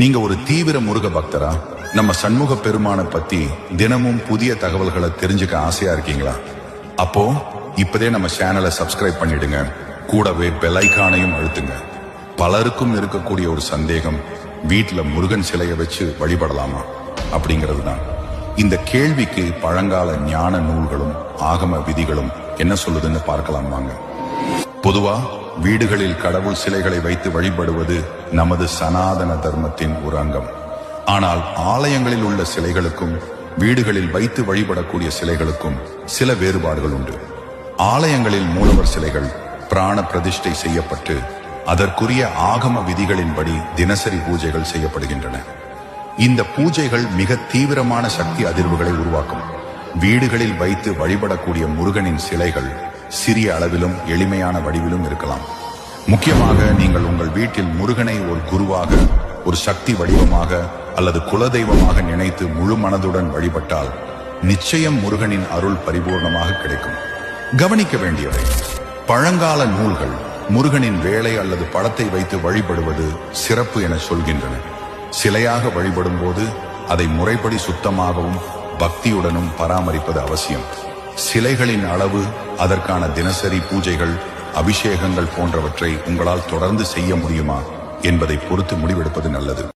நீங்க ஒரு தீவிர முருக பக்தரா? நம்ம சண்முக பெருமானை பத்தி தினமும் புதிய தகவல்களை தெரிஞ்சுக்க ஆசையா இருக்கீங்களா? அப்போ இப்பதே நம்ம சேனலை சப்ஸ்கிரைப் பண்ணிடுங்க. கூடவே பெலைக்கானையும் அழுத்துங்க. பலருக்கும் இருக்கக்கூடிய ஒரு சந்தேகம் வீட்ல முருகன் சிலையை வச்சு வழிபடலாமா? அப்படிங்கிறது தான் இந்த கேள்விக்கு பழங்கால ஞான நூல்களும் ஆகம விதிகளும் என்ன சொல்லுதுன்னு பார்க்கலாம் வாங்க. பொதுவா வீடுகளில் கடவுள் சிலைகளை வைத்து வழிபடுவது நமது சனாதன தர்மத்தின் ஒரு அங்கம். ஆனால் ஆலயங்களில் உள்ள சிலைகளுக்கும் வீடுகளில் வைத்து வழிபடக்கூடிய சிலைகளுக்கும் சில வேறுபாடுகள் உண்டு. ஆலயங்களில் மூலவர் சிலைகள் பிராண பிரதிஷ்டை செய்யப்பட்டு அதற்குரிய ஆகம விதிகளின்படி தினசரி பூஜைகள் செய்யப்படுகின்றன. இந்த பூஜைகள் மிக தீவிரமான சக்தி அதிர்வுகளை உருவாக்கும். வீடுகளில் வைத்து வழிபடக்கூடிய முருகனின் சிலைகள் சிறிய அளவிலும் எளிமையான வடிவிலும் இருக்கலாம். முக்கியமாக நீங்கள் உங்கள் வீட்டில் முருகனை ஒரு குருவாக ஒரு சக்தி வடிவமாக அல்லது குலதெய்வமாக நினைத்து முழு மனதுடன் வழிபட்டால் நிச்சயம் முருகனின் அருள் பரிபூர்ணமாக கிடைக்கும். கவனிக்க வேண்டியவை. பழங்கால நூல்கள் முருகனின் வேலை அல்லது படத்தை வைத்து வழிபடுவது சிறப்பு என சொல்கின்றன. சிலையாக வழிபடும் போது அதை முறைப்படி சுத்தமாகவும் பக்தியுடனும் பராமரிப்பது அவசியம். சிலைகளின் அளவு அதற்கான தினசரி பூஜைகள் அபிஷேகங்கள் போன்றவற்றை உங்களால் தொடர்ந்து செய்ய முடியுமா என்பதை பொறுத்து முடிவெடுப்பது நல்லது.